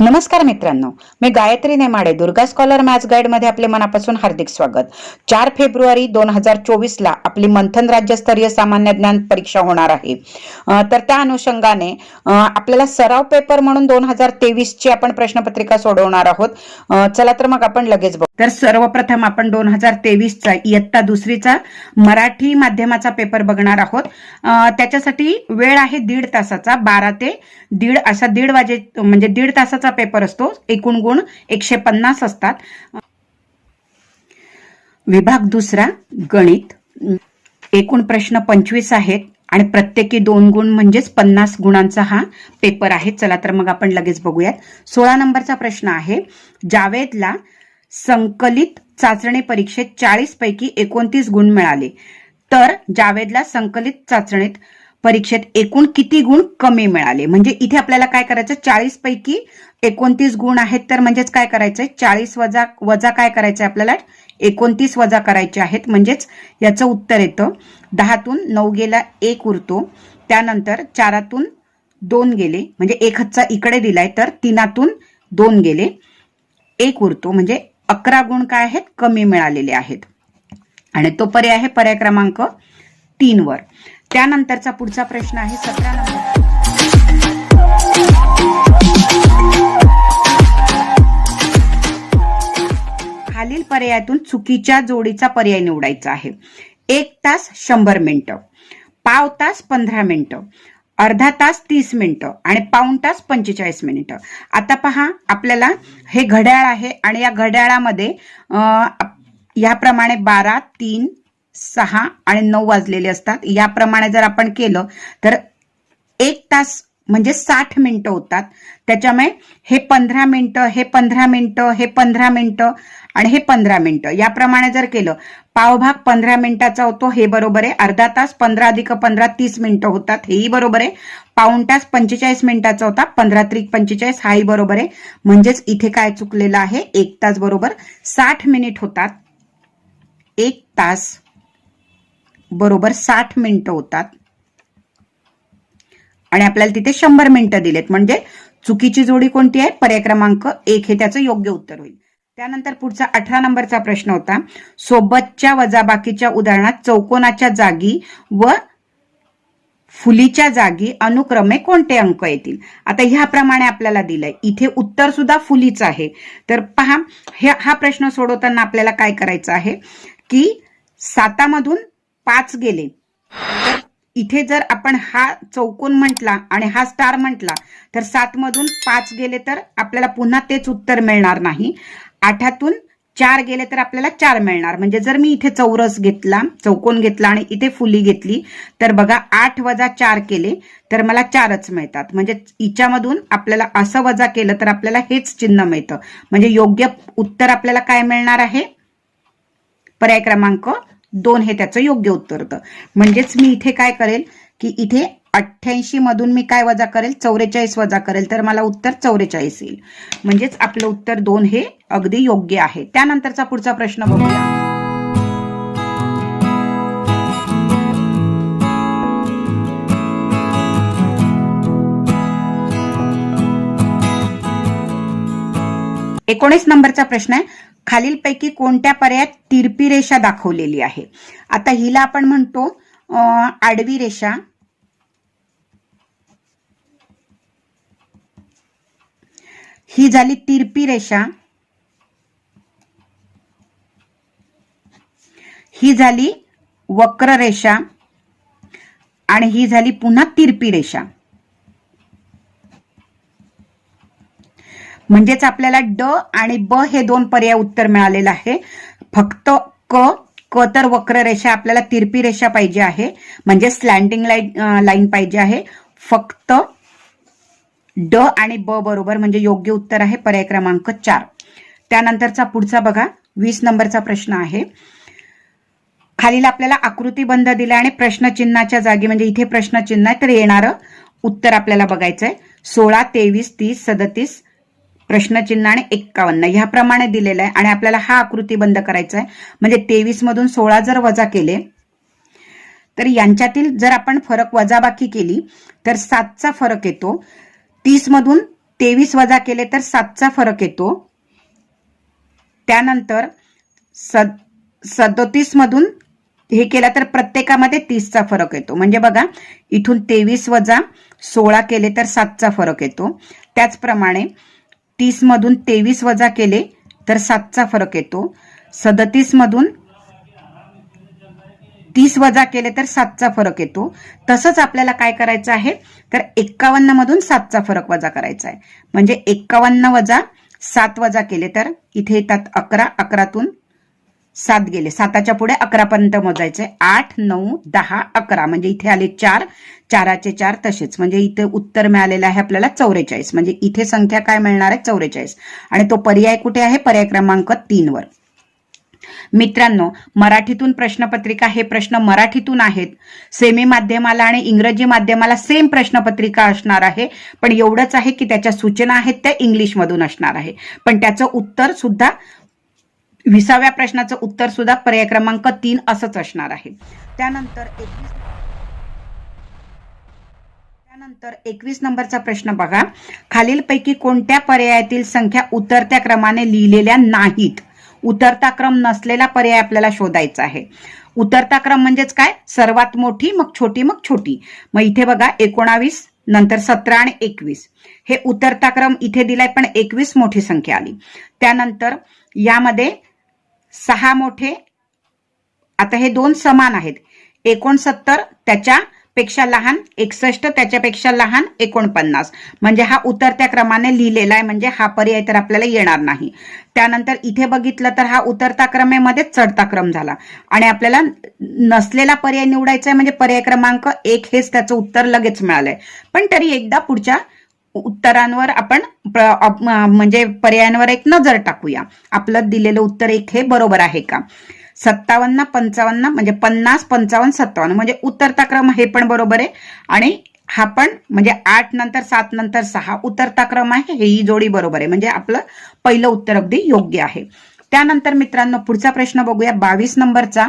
नमस्कार मित्रांनो मी गायत्री नेमाडे दुर्गा स्कॉलर मॅथ्स गाईडमध्ये आपले मनापासून हार्दिक स्वागत. चार फेब्रुवारी दोन हजार चोवीस ला आपली मंथन राज्यस्तरीय सामान्य ज्ञान परीक्षा होणार आहे. तर त्या अनुषंगाने आपल्याला सराव पेपर म्हणून दोन हजार तेवीस ची आपण प्रश्नपत्रिका सोडवणार आहोत. चला तर मग आपण लगेच बघू. तर सर्वप्रथम आपण दोन हजार तेवीसचा इयत्ता दुसरीचा मराठी माध्यमाचा पेपर बघणार आहोत. त्याच्यासाठी वेळ आहे दीड तासाचा बारा ते दीड असा दीड वाजे म्हणजे दीड तासाचा पेपर असतो. एकूण गुण एकशे पन्नास असतात. विभाग दुसरा गणित. एकूण प्रश्न पंचवीस आहेत आणि प्रत्येकी दोन गुण म्हणजेच पन्नास गुणांचा हा पेपर आहे. चला तर मग आपण लगेच बघूयात. सोळा नंबरचा प्रश्न आहे. जावेदला संकलित चाचणी परीक्षेत चाळीस पैकी एकोणतीस गुण मिळाले. तर जावेदला संकलित चाचणीत परीक्षेत एकूण किती गुण कमी मिळाले? म्हणजे इथे आपल्याला काय करायचं? चाळीस पैकी एकोणतीस गुण आहेत तर म्हणजेच काय करायचंय? चाळीस वजा वजा काय करायचंय आपल्याला? एकोणतीस वजा करायचे आहेत म्हणजेच याचं उत्तर येतं. दहातून नऊ गेला एक उरतो. त्यानंतर चारातून दोन गेले म्हणजे एक हच्चा इकडे दिलाय तर तीनातून दोन गेले. एक उरतो म्हणजे अकरा गुण काय आहेत? कमी मिळालेले आहेत. आणि तो पर्याय आहे पर्याय क्रमांक तीन वर त्यानंतरचा पुढचा प्रश्न आहे सतरा नंबर. खालील पर्यायातून चुकीच्या जोडीचा पर्याय निवडायचा आहे. एक तास शंभर मिनिटं पाव तास पंधरा मिनिटं अर्धा तास तीस मिनिटं आणि पाऊण तास पंचेचाळीस मिनिटं. आता पहा आपल्याला हे घड्याळ आहे आणि या घड्याळामध्ये याप्रमाणे बारा तीन सहा आणि नऊ वाजलेले असतात. याप्रमाणे जर आपण केलं तर एक तास म्हणजे साठ मिनिटं होतात. त्याच्यामुळे हे पंधरा मिनिटं हे पंधरा मिनिटं हे पंधरा मिनिटं आणि हे पंधरा मिनिटं. याप्रमाणे जर केलं पावभाग पंधरा मिनिटाचा होतो हे बरोबर आहे. अर्धा तास पंधरा अधिक पंधरा तीस मिनिटं होतात. हेही बरोबर आहे. पाऊण तास पंचेचाळीस मिनिटाचा होता. पंधरा त्रिक पंचेचाळीस हाही बरोबर आहे. म्हणजेच इथे काय चुकलेलं आहे? एक तास बरोबर साठ मिनिट होतात. एक तास बरोबर साठ मिनिटं होतात. आणि आपल्याला तिथे शंभर मिनिटं दिलेत. म्हणजे चुकीची जोडी कोणती आहे? पर्याय क्रमांक एक हे त्याचं योग्य उत्तर होईल. त्यानंतर पुढचा अठरा नंबरचा प्रश्न होता. सोबतच्या वजाबाकीच्या उदाहरणात चौकोनाच्या जागी व फुलीच्या जागी अनुक्रमे कोणते अंक येतील? आता ह्याप्रमाणे आपल्याला दिलंय. इथे उत्तर सुद्धा फुलीच आहे. तर पहा हे हा प्रश्न सोडवताना आपल्याला काय करायचं आहे? की सातामधून पाच गेले. तर इथे जर आपण हा चौकोन म्हटला आणि हा स्टार म्हटला तर सात मधून पाच गेले तर आपल्याला पुन्हा तेच उत्तर मिळणार नाही. आठातून चार गेले तर आपल्याला चार मिळणार. म्हणजे जर मी इथे चौरस घेतला चौकोन घेतला आणि इथे फुली घेतली तर बघा आठ वजा चार केले तर मला चारच मिळतात. म्हणजे हिच्यामधून आपल्याला असं वजा केलं तर आपल्याला हेच चिन्ह मिळतं. म्हणजे योग्य उत्तर आपल्याला काय मिळणार आहे? पर्याय क्रमांक दोन हे त्याचं योग्य उत्तर होतं. म्हणजेच मी इथे काय करेल की इथे अठ्ठ्याऐंशी मधून मी काय वजा करेल? चौवेचाळीस वजा करेल. तर मला उत्तर चौवेचाळीस येईल. म्हणजेच आपलं उत्तर दोन हे अगदी योग्य आहे. त्यानंतरचा पुढचा प्रश्न बघूया. एकोणीस नंबरचा प्रश्न आहे. खालीलपैकी कोणत्या पर्यायात तिरपी रेषा दाखवलेली आहे? आता हिला आपण म्हणतो आडवी रेषा. ही झाली तिरपी रेषा. ही झाली वक्र रेषा आणि ही झाली पुन्हा तिरपी रेषा. म्हणजेच आपल्याला ड आणि ब हे दोन पर्याय उत्तर मिळालेलं आहे. फक्त क क तर वक्र रेषा आपल्याला तिरपी रेषा पाहिजे आहे. म्हणजे स्लँडिंग लाईन लाईन पाहिजे आहे. फक्त ड आणि ब बरोबर म्हणजे योग्य उत्तर आहे पर्याय क्रमांक चार. त्यानंतरचा पुढचा बघा. वीस नंबरचा प्रश्न आहे. खालील आपल्याला आकृतीबंध दिला आणि प्रश्नचिन्हाच्या जागी म्हणजे इथे प्रश्नचिन्ह आहे तर येणारं उत्तर आपल्याला बघायचं आहे सोळा तेवीस तीस सदतीस प्रश्नचिन्ह आणि एक्कावन्न. ह्याप्रमाणे दिलेला आहे. आणि आपल्याला हा आकृती बंद करायचा आहे म्हणजे तेवीस मधून सोळा जर वजा केले तर यांच्यातील जर आपण फरक वजाबाकी केली तर सातचा फरक येतो. तीस मधून तेवीस वजा केले तर सातचा फरक येतो. त्यानंतर सद सदोतीस मधून हे केलं तर प्रत्येकामध्ये तीसचा फरक येतो. म्हणजे बघा इथून तेवीस वजा सोळा केले तर सातचा फरक येतो. त्याचप्रमाणे तीस मधून तेवीस वजा केले तर सातचा फरक येतो. सदतीस मधून तीस वजा केले तर सातचा फरक येतो. तसंच आपल्याला काय करायचं आहे? तर एक्कावन्न मधून सातचा फरक वजा करायचा आहे. म्हणजे एक्कावन्न वजा सात वजा केले तर इथे येतात अकरा. अकरातून सात गेले. साताच्या पुढे अकरापर्यंत मोजायचे. आठ नऊ दहा अकरा. म्हणजे इथे आले चार. चाराचे चार तसेच. म्हणजे इथे उत्तर मिळालेलं आहे आपल्याला चौवेचाळीस म्हणजे इथे संख्या काय मिळणार आहे? चौवेचाळीस आणि तो पर्याय कुठे आहे? पर्याय क्रमांक तीन वर. मित्रांनो मराठीतून प्रश्नपत्रिका हे प्रश्न मराठीतून आहेत. सेमी माध्यमाला आणि इंग्रजी माध्यमाला सेम प्रश्नपत्रिका असणार आहे. पण एवढंच आहे की त्याच्या सूचना आहेत त्या इंग्लिशमधून असणार आहे. पण त्याचं उत्तर सुद्धा विसाव्या प्रश्नाचं उत्तर सुद्धा पर्याय क्रमांक तीन असंच असणार आहे. त्यानंतर एकवीस त्यानंतर एकवीस नंबरचा प्रश्न बघा. खालीलपैकी कोणत्या पर्यायातील संख्या उतरत्या क्रमाने लिहिलेल्या नाहीत? उतरता क्रम नसलेला पर्याय आपल्याला शोधायचा आहे. उतरता क्रम म्हणजेच काय? सर्वात मोठी मग छोटी मग छोटी. मग इथे बघा एकोणावीस नंतर सतरा आणि एकवीस. हे उतरता क्रम इथे दिलाय पण एकवीस मोठी संख्या आली. त्यानंतर यामध्ये सहा मोठे. आता हे दोन समान आहेत. एकोणसत्तर त्याच्यापेक्षा लहान एकसष्ट त्याच्यापेक्षा लहान एकोणपन्नास. म्हणजे हा उतरत्या क्रमाने लिहिलेला आहे म्हणजे हा पर्याय तर आपल्याला येणार नाही. त्यानंतर इथे बघितलं तर हा उतरता क्रमेमध्ये चढता क्रम झाला. आणि आपल्याला नसलेला पर्याय निवडायचा आहे म्हणजे पर्याय क्रमांक एक हेच त्याचं उत्तर लगेच मिळालंय. पण तरी एकदा पुढच्या उत्तरांवर आपण म्हणजे पर्यायांवर एक नजर टाकूया. आपलं दिलेलं उत्तर एक हे बरोबर आहे का? सत्तावन्न पंचावन्न म्हणजे पन्नास पंचावन्न सत्तावन्न. म्हणजे उतरता क्रम हे पण बरोबर आहे. आणि हा पण म्हणजे आठ नंतर सात नंतर सहा उतरता क्रम आहे. ही जोडी बरोबर आहे. म्हणजे आपलं पहिलं उत्तर अगदी योग्य आहे. त्यानंतर मित्रांनो पुढचा प्रश्न बघूया. बावीस नंबरचा.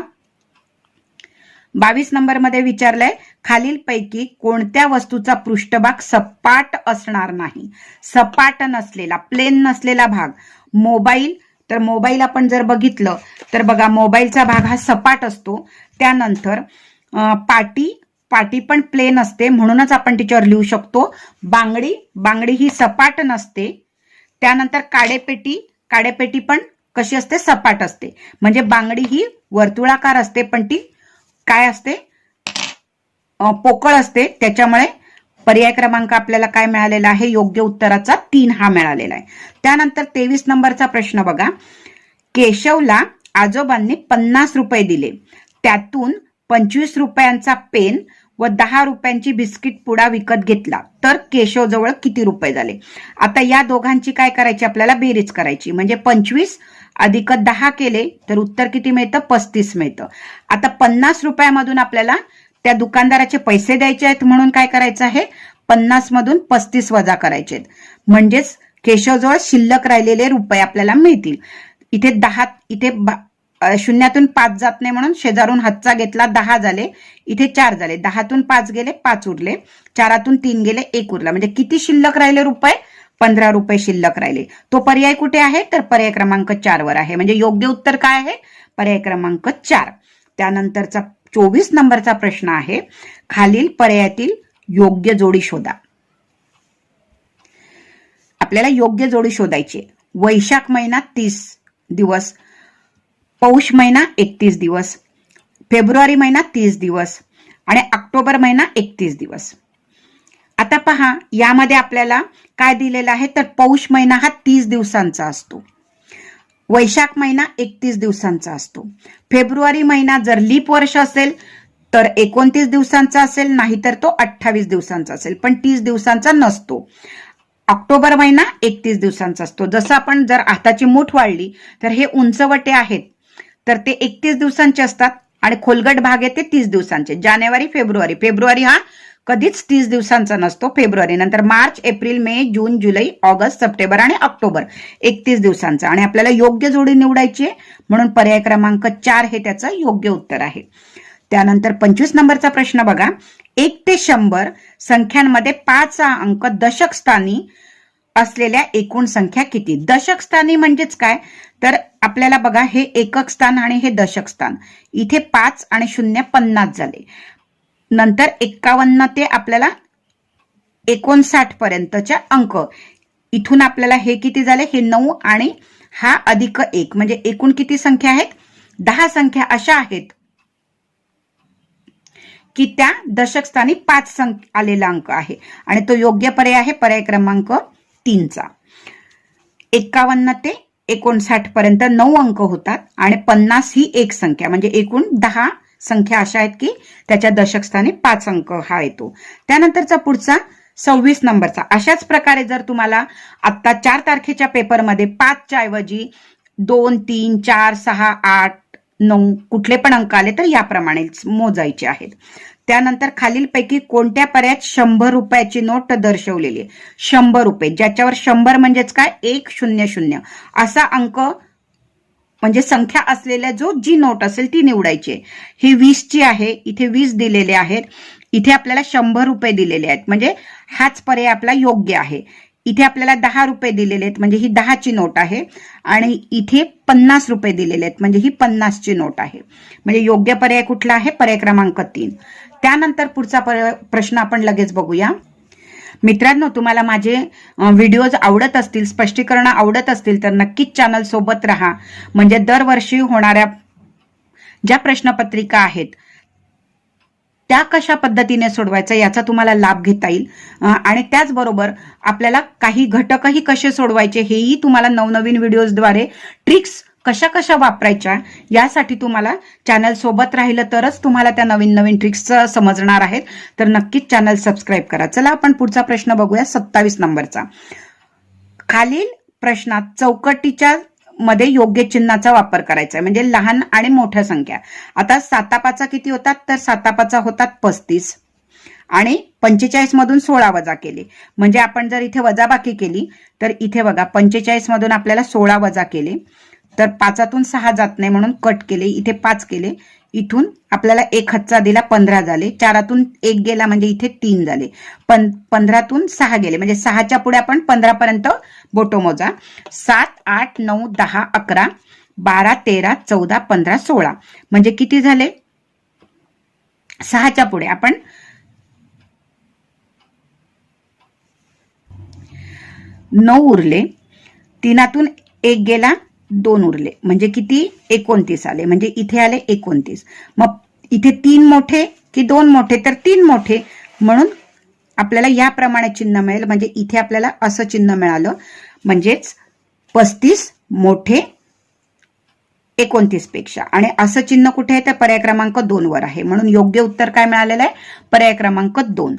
बावीस नंबरमध्ये विचारलंय खालीलपैकी कोणत्या वस्तूचा पृष्ठभाग सपाट असणार नाही? सपाट नसलेला प्लेन नसलेला भाग. मोबाईल तर मोबाईल आपण जर बघितलं तर बघा मोबाईलचा भाग हा सपाट असतो. त्यानंतर पाटी पाटी पण प्लेन असते म्हणूनच आपण तिच्यावर लिहू शकतो. बांगडी बांगडी ही सपाट नसते. त्यानंतर काडेपेटी काडेपेटी पण कशी असते? सपाट असते. म्हणजे बांगडी ही वर्तुळाकार असते पण ती काय असते? पोकळ असते. त्याच्यामुळे पर्याय क्रमांक आपल्याला काय मिळालेला आहे? योग्य उत्तराचा तीन हा मिळालेला आहे. त्यानंतर तेवीस नंबरचा प्रश्न बघा. केशवला आजोबांनी पन्नास रुपये दिले. त्यातून पंचवीस रुपयांचा पेन व दहा रुपयांची बिस्किट पुडा विकत घेतला. तर केशवजवळ किती रुपये झाले? आता या दोघांची काय करायची? आपल्याला बेरीज करायची. म्हणजे पंचवीस अधिक दहा केले तर उत्तर किती मिळतं? पस्तीस मिळतं. आता पन्नास रुपयामधून आपल्याला त्या दुकानदाराचे पैसे द्यायचे आहेत म्हणून काय करायचं आहे? पन्नास मधून पस्तीस वजा करायचे आहेत. म्हणजेच केशवजवळ शिल्लक राहिलेले रुपये आपल्याला मिळतील. इथे दहा इथे शून्यातून पाच जात नाही म्हणून शेजारून हातचा घेतला दहा झाले. इथे चार झाले. दहातून पाच गेले पाच उरले. चारातून तीन गेले एक उरला. म्हणजे किती शिल्लक राहिले रुपये? पंधरा रुपये शिल्लक राहिले. तो पर्याय कुठे आहे? तर पर्याय क्रमांक चार वर आहे. म्हणजे योग्य उत्तर काय आहे? पर्याय क्रमांक चार. त्यानंतरचा चोवीस नंबरचा प्रश्न आहे. खालील पर्यायातील योग्य जोडी शोधा. आपल्याला योग्य जोडी शोधायची वैशाख महिना तीस दिवस पौष महिना एकतीस दिवस फेब्रुवारी महिना तीस दिवस आणि ऑक्टोबर महिना एकतीस दिवस. आता पहा यामध्ये आपल्याला काय दिलेलं आहे? तर पौष महिना हा तीस दिवसांचा असतो. वैशाख महिना एकतीस दिवसांचा असतो. फेब्रुवारी महिना जर लीप वर्ष असेल तर एकोणतीस दिवसांचा असेल नाहीतर तो अठ्ठावीस दिवसांचा असेल. पण तीस दिवसांचा नसतो. ऑक्टोबर महिना एकतीस दिवसांचा असतो. जसं आपण जर हाताची मूठ वाढली तर हे उंचवटे आहेत. तर ते एकतीस दिवसांचे असतात आणि खोलगट भाग आहे ते तीस दिवसांचे. जानेवारी फेब्रुवारी. फेब्रुवारी हा कधीच तीस दिवसांचा नसतो फेब्रुवारी नंतर मार्च एप्रिल मे जून जुलै ऑगस्ट सप्टेंबर आणि ऑक्टोबर एकतीस दिवसांचा. आणि आपल्याला योग्य जोडी निवडायची आहे म्हणून पर्याय क्रमांक चार हे त्याचं योग्य उत्तर आहे. त्यानंतर पंचवीस नंबरचा प्रश्न बघा. एक ते शंभर संख्यांमध्ये पाच अंक दशक स्थानी असलेल्या एकूण संख्या किती? दशक स्थानी म्हणजेच काय? तर आपल्याला बघा हे एकक स्थान आणि हे दशक स्थान. इथे पाच आणि शून्य पन्नास झाले. नंतर एक्कावन्न ते आपल्याला एकोणसाठ पर्यंतच्या अंक. इथून आपल्याला हे किती झाले? हे नऊ आणि हा अधिक एक. म्हणजे एकूण किती संख्या आहेत? दहा संख्या अशा आहेत की त्या दशक स्थानी पाच संख्या आलेला अंक आहे. आणि तो योग्य पर्याय आहे पर्याय क्रमांक तीनचा. एकावन्न ते एकोणसाठ पर्यंत नऊ अंक होतात आणि पन्नास ही एक संख्या. म्हणजे एकूण दहा संख्या अशा आहेत की त्याच्या दशकस्थानी पाच अंक हा येतो. त्यानंतरचा पुढचा सव्वीस नंबरचा. अशाच प्रकारे जर तुम्हाला आत्ता चार तारखेच्या पेपरमध्ये पाचच्या ऐवजी दोन तीन चार सहा आठ नऊ कुठले पण अंक आले तर याप्रमाणे मोजायचे आहेत. त्यानंतर खालीलपैकी कोणत्या पर्यायात शंभर रुपयाची नोट दर्शवलेली आहे? शंभर रुपये. ज्याच्यावर शंभर म्हणजेच काय? एक शून्य शून्य. असा अंक म्हणजे संख्या असलेल्या जो जी नोट असेल ती निवडायची आहे. ही वीसची आहे इथे वीस दिलेले आहेत इथे आपल्याला शंभर रुपये दिलेले आहेत. म्हणजे हाच पर्याय आपला योग्य आहे. इथे आपल्याला दहा रुपये दिलेले आहेत म्हणजे ही दहाची नोट आहे. आणि इथे पन्नास रुपये दिलेले आहेत म्हणजे ही पन्नासची नोट आहे. म्हणजे योग्य पर्याय कुठला आहे? पर्याय क्रमांक तीन. त्यानंतर पुढचा प्रश्न आपण लगेच बघूया. मित्रांनो तुम्हाला माझे व्हिडिओज आवडत असतील स्पष्टीकरण आवडत असतील तर नक्कीच चॅनल सोबत राहा. म्हणजे दरवर्षी होणाऱ्या ज्या प्रश्नपत्रिका आहेत त्या कशा पद्धतीने सोडवायचा याचा तुम्हाला लाभ घेता येईल. आणि त्याचबरोबर आपल्याला काही घटकही कसे सोडवायचे हेही तुम्हाला नवनवीन व्हिडिओजद्वारे ट्रिक्स कशा कशा वापरायच्या यासाठी तुम्हाला चॅनल सोबत राहिलं तरच तुम्हाला त्या नवीन नवीन ट्रिक्स समजणार आहेत. तर नक्कीच चॅनल सबस्क्राईब करा. चला आपण पुढचा प्रश्न बघूया सत्तावीस नंबरचा. खालील प्रश्नात चौकटीच्या मध्ये योग्य चिन्हाचा वापर करायचा आहे म्हणजे लहान आणि मोठ्या संख्या. आता सातापाचा किती होतात? तर सातापाचा होतात पस्तीस. आणि पंचेचाळीस मधून सोळा वजा केले. म्हणजे आपण जर इथे वजाबाकी केली तर इथे बघा पंचेचाळीस मधून आपल्याला सोळा वजा केले. तर पाचातून सहा जात नाही म्हणून कट केले इथे पाच केले. इथून आपल्याला एक हच्चा दिला पंधरा झाले. चारातून एक गेला म्हणजे इथे तीन झाले. पण पंधरातून सहा गेले. म्हणजे सहाच्या पुढे आपण पंधरापर्यंत बोटो मोजा. सात आठ नऊ दहा अकरा बारा तेरा चौदा पंधरा सोळा. म्हणजे किती झाले? सहाच्या पुढे आपण नऊ उरले. तीनातून एक गेला दोन उरले. म्हणजे किती? एकोणतीस आले. म्हणजे इथे आले एकोणतीस. मग इथे तीन मोठे की दोन मोठे? तर तीन मोठे. म्हणून आपल्याला याप्रमाणे चिन्ह मिळेल. म्हणजे इथे आपल्याला असं चिन्ह मिळालं. म्हणजेच पस्तीस मोठे एकोणतीसपेक्षा. आणि असं चिन्ह कुठे आहे? तर पर्याय क्रमांक दोन वर आहे. म्हणून योग्य उत्तर काय मिळालेलं आहे? पर्याय क्रमांक दोन.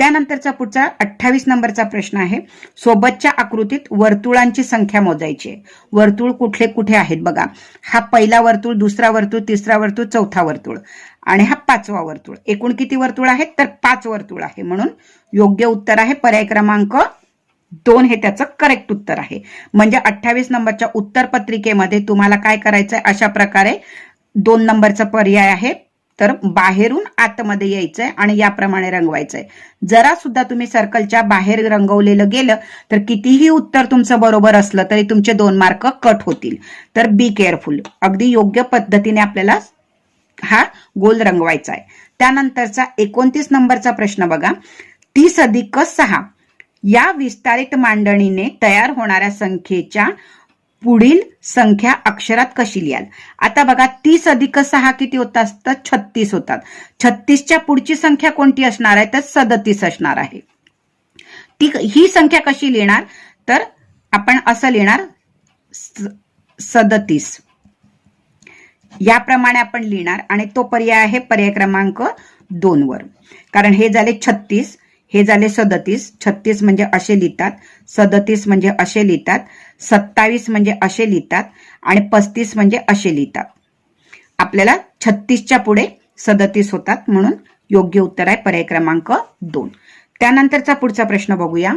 त्यानंतरचा पुढचा अठ्ठावीस नंबरचा प्रश्न आहे. सोबतच्या आकृतीत वर्तुळांची संख्या मोजायची आहे. वर्तुळ कुठले कुठे आहेत बघा. हा पहिला वर्तुळ दुसरा वर्तुळ तिसरा वर्तुळ चौथा वर्तुळ आणि हा पाचवा वर्तुळ. एकूण किती वर्तुळ आहेत? तर पाच वर्तुळ आहे. म्हणून योग्य उत्तर आहे. पर्याय क्रमांक दोन हे त्याचं करेक्ट उत्तर आहे. म्हणजे अठ्ठावीस नंबरच्या उत्तर पत्रिकेमध्ये तुम्हाला काय करायचंय? अशा प्रकारे दोन नंबरचा पर्याय आहे. तर बाहेरून आतमध्ये यायचंय आणि याप्रमाणे रंगवायचंय. जरा सुद्धा तुम्ही सर्कलच्या बाहेर रंगवलेलं गेलं तर कितीही उत्तर तुमचं बरोबर असलं तरी तुमचे दोन मार्क कट होतील. तर बी केअरफुल अगदी योग्य पद्धतीने आपल्याला हा गोल रंगवायचा आहे. त्यानंतरचा एकोणतीस नंबरचा प्रश्न बघा. तीस अधिक सहा या विस्तारित मांडणीने तयार होणाऱ्या संख्येच्या पुढील संख्या अक्षरात कशी लिहाल? आता बघा तीस अधिक सहा किती होत असतात छत्तीस होतात. छत्तीसच्या पुढची संख्या कोणती असणार आहे? तर सदतीस असणार आहे. ती ही संख्या कशी लिहिणार? तर आपण असं लिहिणार सदतीस. याप्रमाणे आपण लिहिणार आणि तो पर्याय आहे पर्याय क्रमांक दोन वर. कारण हे झाले छत्तीस हे झाले सदतीस. छत्तीस म्हणजे असे लिहितात सदतीस म्हणजे असे लिहितात. सत्तावीस म्हणजे असे लिहितात आणि पस्तीस म्हणजे असे लिहितात. आपल्याला छत्तीसच्या पुढे सदतीस होतात म्हणून योग्य उत्तर आहे पर्याय क्रमांक दोन. त्यानंतरचा पुढचा प्रश्न बघूया.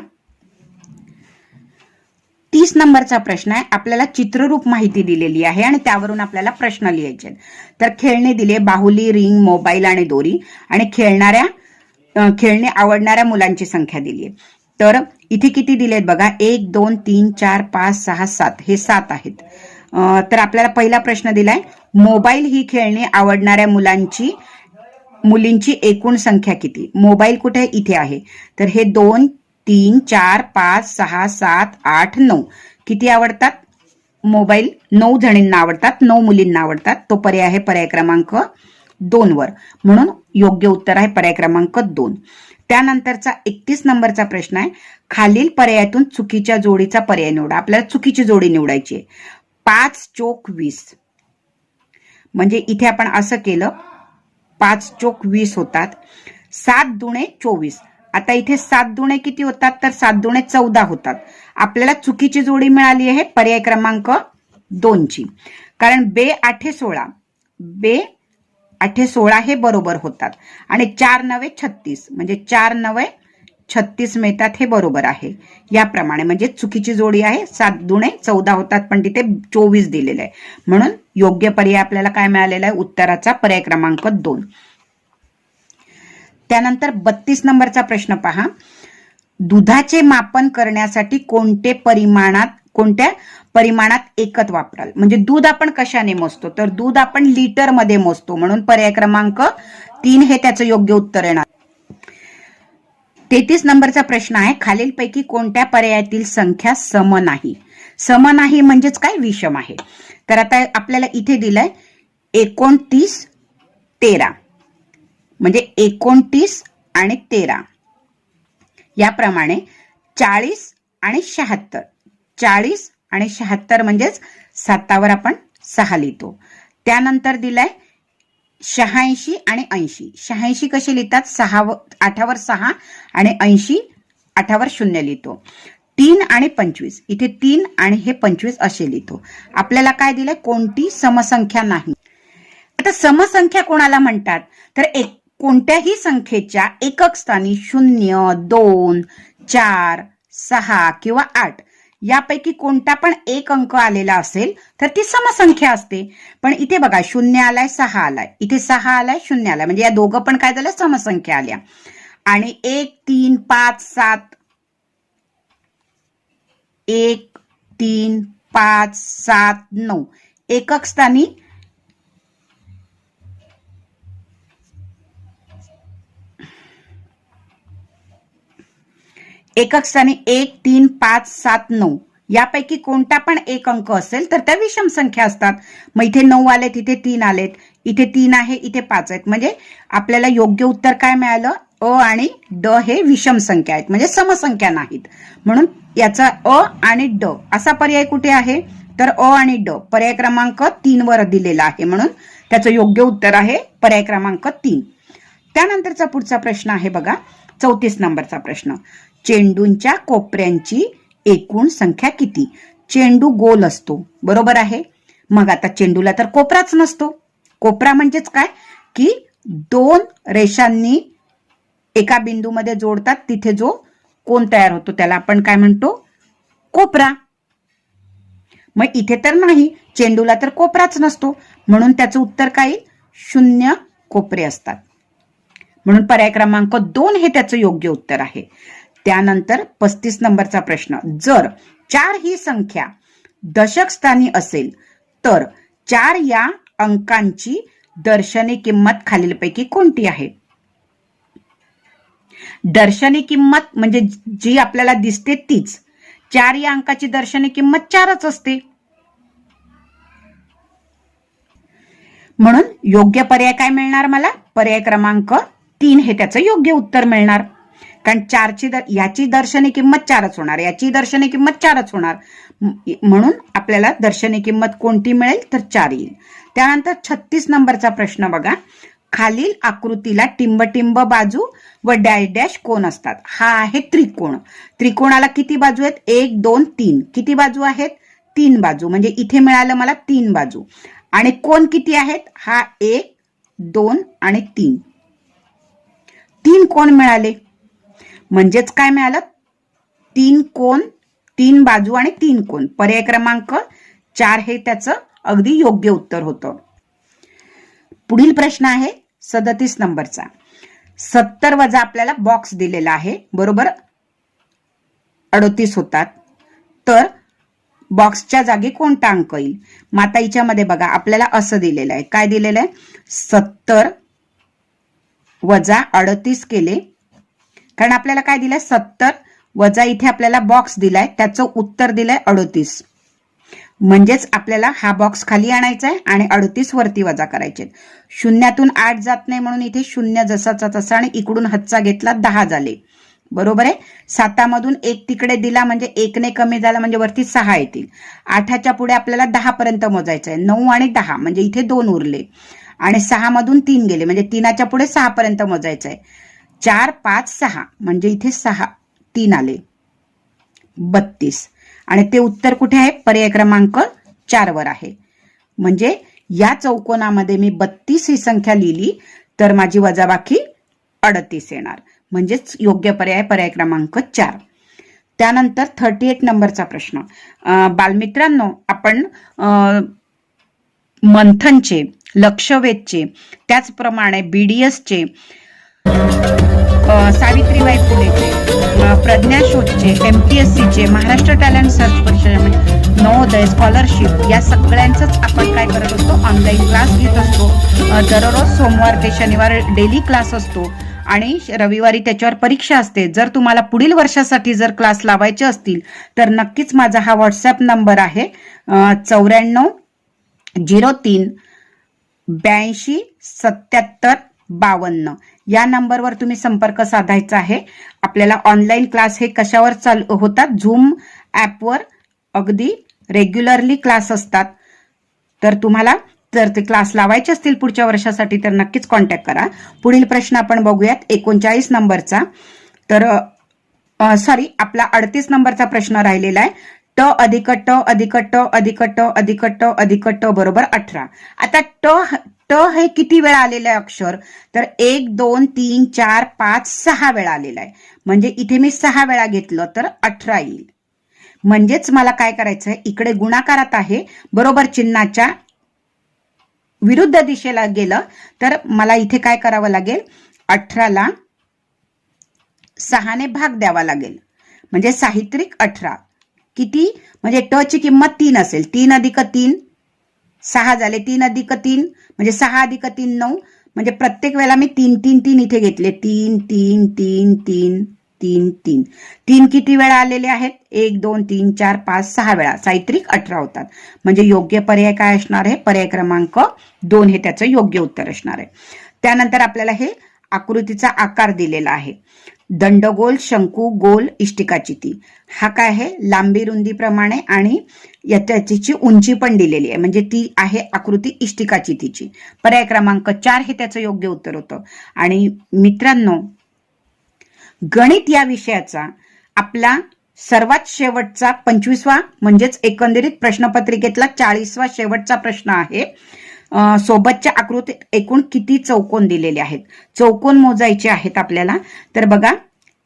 तीस नंबरचा प्रश्न आहे. आपल्याला चित्ररूप माहिती दिलेली आहे आणि त्यावरून आपल्याला प्रश्न लिहायचे तर खेळणे दिले बाहुली रिंग मोबाईल आणि दोरी. आणि खेळणाऱ्या खेळणे आवडणाऱ्या मुलांची संख्या दिली आहे. तर इथे किती दिलेत बघा? एक दोन तीन चार पाच सहा सात. हे सात आहेत. तर आपल्याला पहिला प्रश्न दिलाय मोबाईल ही खेळणी आवडणाऱ्या मुलांची मुलींची एकूण संख्या किती? मोबाईल कुठे? इथे आहे. तर हे दोन तीन चार पाच सहा सात आठ नऊ. किती आवडतात? मोबाईल नऊ जणींना आवडतात नऊ मुलींना आवडतात. तो पर्याय आहे पर्याय क्रमांक दोन वर म्हणून योग्य उत्तर आहे पर्याय क्रमांक दोन. त्यानंतरचा एकतीस नंबरचा प्रश्न आहे. खालील पर्यायातून चुकीच्या जोडीचा पर्याय निवडा. आपल्याला चुकीची जोडी निवडायची आहे. पाच चोक वीस. म्हणजे इथे आपण असं केलं. पाच चोक वीस होतात. सात दुणे चोवीस. आता इथे सात दुणे किती होतात? तर सात दुणे चौदा होतात. आपल्याला चुकीची जोडी मिळाली आहे. पर्याय क्रमांक दोनची. कारण बे आठे सोळा. बे आठे सोळा हे बरोबर होतात. आणि चार नवे छत्तीस म्हणजे चार नवे छत्तीस मिळतात हे बरोबर आहे. याप्रमाणे म्हणजे चुकीची जोडी आहे सात दुणे चौदा होतात पण तिथे चोवीस दिलेले आहे. म्हणून योग्य पर्याय आपल्याला काय मिळालेला आहे? उत्तराचा पर्याय क्रमांक दोन. त्यानंतर बत्तीस नंबरचा प्रश्न पहा. दुधाचे मापन करण्यासाठी कोणते परिमाणात कोणत्या परिमाणात एकच वापराल. म्हणजे दूध आपण कशाने मोजतो? तर दूध आपण लिटरमध्ये मोजतो. म्हणून पर्याय क्रमांक तीन हे त्याचं योग्य उत्तर येणार. तेहतीस नंबरचा प्रश्न आहे खालीलपैकी कोणत्या पर्यायातील संख्या सम नाही? सम नाही म्हणजेच काय? विषम आहे. तर आता आपल्याला इथे दिलंय एकोणतीस तेरा. म्हणजे एकोणतीस आणि तेरा. याप्रमाणे चाळीस आणि शहात्तर. चाळीस आणि शहात्तर म्हणजेच सातावर आपण सहा लिहितो. त्यानंतर दिलाय शहाऐंशी आणि ऐंशी. शहाऐंशी कसे लिहितात? सहा आठावर सहा आणि ऐंशी आठावर शून्य लिहितो. तीन आणि पंचवीस. इथे तीन आणि हे पंचवीस असे लिहितो. आपल्याला काय दिलंय? कोणती समसंख्या नाही. आता समसंख्या कोणाला म्हणतात? तर एक कोणत्याही संख्येच्या एकक स्थानी शून्य दोन चार सहा किंवा आठ. यापैकी कोणता पण एक अंक आलेला असेल तर ती समसंख्या असते. पण इथे बघा शून्य आलाय सहा आलाय. इथे सहा आलाय शून्य आलाय. म्हणजे या दोघं पण काय झालं? समसंख्या आल्या. आणि एक तीन पाच सात एक तीन पाच सात नऊ. एकक स्थानी एकक स्थानी एक तीन पाच सात नऊ. यापैकी कोणता पण एक अंक असेल तर त्या विषम संख्या असतात. मग इथे नऊ आले तिथे तीन आलेत. इथे तीन आहे इथे पाच आहेत. म्हणजे आपल्याला योग्य उत्तर काय मिळालं? अ आणि ड हे विषम संख्या आहेत. म्हणजे समसंख्या नाहीत. म्हणून याचा अ आणि ड. असा पर्याय कुठे आहे? तर अ आणि ड. पर्याय क्रमांक तीन वर दिलेला आहे. म्हणून त्याचं योग्य उत्तर आहे पर्याय क्रमांक तीन. त्यानंतरचा पुढचा प्रश्न आहे बघा. चौतीस नंबरचा प्रश्न. चेंडूंच्या कोपऱ्यांची एकूण संख्या किती? चेंडू गोल असतो. बरोबर आहे? मग आता चेंडूला तर कोपराच नसतो. कोपरा म्हणजेच काय? की दोन रेषांनी एका बिंदूमध्ये जोडतात तिथे जो कोण तयार होतो त्याला आपण काय म्हणतो? कोपरा. मग इथे तर नाही चेंडूला तर कोपराच नसतो. म्हणून त्याचं उत्तर काय? येईल? शून्य कोपरे असतात. म्हणून पर्याय क्रमांक दोन हे त्याचं योग्य उत्तर आहे. त्यानंतर पस्तीस नंबरचा प्रश्न. जर चार ही संख्या दशक स्थानी असेल तर चार या अंकांची दर्शनी किंमत खालीलपैकी कोणती आहे? दर्शनी किंमत म्हणजे जी आपल्याला दिसते तीच. चार या अंकाची दर्शनी किंमत चारच असते. म्हणून योग्य पर्याय काय मिळणार मला? पर्याय क्रमांक तीन हे त्याचं योग्य उत्तर मिळणार. कारण चारची दर याची दर्शनी किंमत चारच होणार. याची दर्शनी किंमत चारच होणार. म्हणून आपल्याला दर्शनी किंमत कोणती मिळेल तर चार येईल. त्यानंतर छत्तीस नंबरचा प्रश्न बघा. खालील आकृतीला टिंबटिंब बाजू व डॅश डॅश कोण असतात. हा आहे त्रिकोण. त्रिकोणाला किती बाजू आहेत? एक दोन तीन. किती बाजू आहेत? तीन बाजू. म्हणजे इथे मिळालं मला तीन बाजू. आणि कोण किती आहेत? हा एक दोन आणि तीन. तीन कोण मिळाले? म्हणजेच काय मिळालं? तीन कोण तीन बाजू आणि तीन कोण. पर्याय क्रमांक चार हे त्याचं अगदी योग्य उत्तर होतं. पुढील प्रश्न आहे सदतीस नंबरचा. सत्तर वजा आपल्याला बॉक्स दिलेला आहे बरोबर? अडतीस होतात. तर बॉक्सच्या जागी कोणता अंक येईल? माता हिच्यामध्ये बघा आपल्याला असं दिलेलं आहे. काय दिलेलं आहे? सत्तर वजा अडतीस केले कारण आपल्याला काय दिलंय? सत्तर वजा इथे आपल्याला बॉक्स दिलाय. त्याचं उत्तर दिलंय अडतीस. म्हणजेच आपल्याला हा बॉक्स खाली आणायचा आहे आणि अडतीस वरती वजा करायचे शून्यातून आठ जात नाही म्हणून इथे शून्य जसाचा तसा आणि इकडून हच्चा घेतला दहा झाले. बरोबर आहे? सातामधून एक तिकडे दिला म्हणजे एकने कमी झाला म्हणजे वरती सहा येतील. आठाच्या पुढे आपल्याला दहा पर्यंत मोजायचं आहे नऊ आणि दहा म्हणजे इथे दोन उरले. आणि सहा मधून तीन गेले म्हणजे तीनाच्या पुढे सहा पर्यंत मोजायचं आहे चार पाच सहा म्हणजे इथे सहा तीन आले. बत्तीस. आणि ते उत्तर कुठे आहे? पर्याय क्रमांक चार वर आहे. म्हणजे या चौकोनामध्ये मी बत्तीस ही संख्या लिहिली तर माझी वजाबाकी अडतीस येणार. म्हणजेच योग्य पर्याय पर्याय क्रमांक चार. त्यानंतर थर्टी एट नंबरचा प्रश्न. बालमित्रांनो आपण अं, मंथनचे लक्षवेधचे त्याचप्रमाणे बीडीएसचे सावित्रीबाई फुलेचे प्रज्ञा शोधचे एम पी एस सीचे महाराष्ट्र टॅलेंट सर्च परिषद नवोदय स्कॉलरशिप या सगळ्यांचंच आपण काय करत असतो? ऑनलाईन क्लास घेत असतो. दररोज सोमवार ते शनिवार डेली क्लास असतो. आणि रविवारी त्याच्यावर परीक्षा असते. जर तुम्हाला पुढील वर्षासाठी जर क्लास लावायचे असतील तर नक्कीच माझा हा व्हॉट्सअप नंबर आहे. चौऱ्याण्णव झिरो तीन ब्याऐंशी सत्याहत्तर बावन्न. या नंबरवर तुम्ही संपर्क साधायचा आहे. आपल्याला ऑनलाईन क्लास हे कशावर चालू होतात? झूम ॲपवर अगदी रेग्युलरली क्लास असतात. तर तुम्हाला जर ते क्लास लावायचे असतील पुढच्या वर्षासाठी तर नक्कीच कॉन्टॅक्ट करा. पुढील प्रश्न आपण बघूयात. एकोणचाळीस नंबरचा. तर सॉरी आपला अडतीस नंबरचा प्रश्न राहिलेला आहे. ट अधिक ट अधिक ट अधिक ट अधिक ट अधिक ट बरोबर अठरा. आता ट ट हे किती वेळा आलेलं आहे अक्षर? तर एक दोन तीन चार पाच सहा वेळा आलेलं आहे. म्हणजे इथे मी सहा वेळा घेतलं तर अठरा येईल. म्हणजेच मला काय करायचं आहे? इकडे गुणाकारात आहे. बरोबर चिन्हाच्या विरुद्ध दिशेला गेलं तर मला इथे काय करावं लागेल? अठराला सहाने भाग द्यावा लागेल. म्हणजे साहित्रिक अठरा. किती? म्हणजे ट ची किंमत तीन असेल. तीन अधिक तीन सहा झाले तीन अधिक तीन म्हणजे सहा अधिक तीन नऊ म्हणजे प्रत्येक वेळेला मी तीन तीन तीन इथे घेतले. तीन तीन तीन तीन तीन तीन. तीन किती वेळा आलेले आहेत? एक दोन तीन चार पाच सहा वेळा. साहित्रिक अठरा होतात. म्हणजे योग्य पर्याय काय असणार आहे? पर्याय क्रमांक दोन हे त्याचं योग्य उत्तर असणार आहे. त्यानंतर आपल्याला हे आकृतीचा आकार दिलेला आहे. दंडगोल शंकू गोल इष्टिकाची ती. हा काय आहे? लांबी रुंदीप्रमाणे आणि त्याची उंची पण दिलेली आहे. म्हणजे ती आहे आकृती इष्टिकाची तिची. पर्याय क्रमांक चार हे त्याचं योग्य उत्तर होतं. आणि मित्रांनो गणित या विषयाचा आपला सर्वात शेवटचा पंचवीसवा म्हणजेच एकंदरीत प्रश्नपत्रिकेतला चाळीसवा शेवटचा प्रश्न आहे. सोबतच्या आकृतीत एकूण किती चौकोन दिलेले आहेत? चौकोन मोजायचे आहेत आपल्याला. तर बघा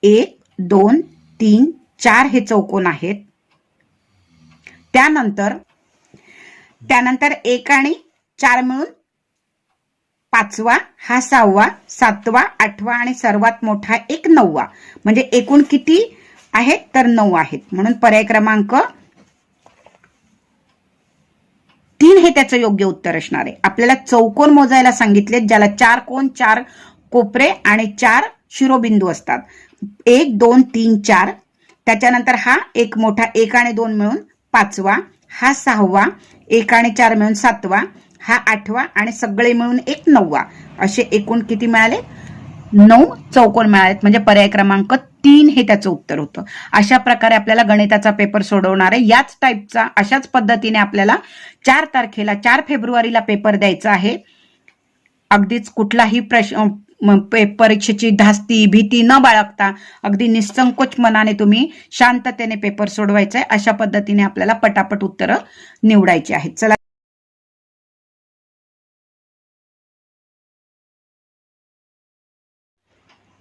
एक दोन तीन चार हे चौकोन आहेत. त्यानंतर त्यानंतर एक आणि चार मिळून पाचवा हा सहावा सातवा आठवा आणि सर्वात मोठा एक नववा. म्हणजे एकूण किती आहेत? तर नऊ आहेत. म्हणून पर्याय क्रमांक तीन हे त्याचं योग्य उत्तर असणार आहे. आपल्याला चौकोन मोजायला सांगितले ज्याला चार कोण चार कोपरे आणि चार शिरोबिंदू असतात. एक दोन तीन चार. त्याच्यानंतर हा एक मोठा एक आणि दोन मिळून पाचवा. हा सहावा एक आणि चार मिळून सातवा. हा आठवा आणि सगळे मिळून एक नववा. असे एकूण किती मिळाले? नऊ चौकोन मिळालेत. म्हणजे पर्याय क्रमांक तीन हे त्याचं उत्तर होतं. अशा प्रकारे आपल्याला गणिताचा पेपर सोडवणार आहे. याच टाईपचा अशाच पद्धतीने आपल्याला चार तारखेला चार फेब्रुवारीला पेपर द्यायचा आहे. अगदीच कुठलाही प्रश्न परीक्षेची धास्ती भीती न बाळगता अगदी निसंकोच मनाने तुम्ही शांततेने पेपर सोडवायचा आहे अशा पद्धतीने आपल्याला पटापट उत्तरं निवडायची आहेत. चला.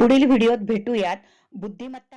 पुढील व्हिडिओत भेटूयात. बुद्धिमत्ता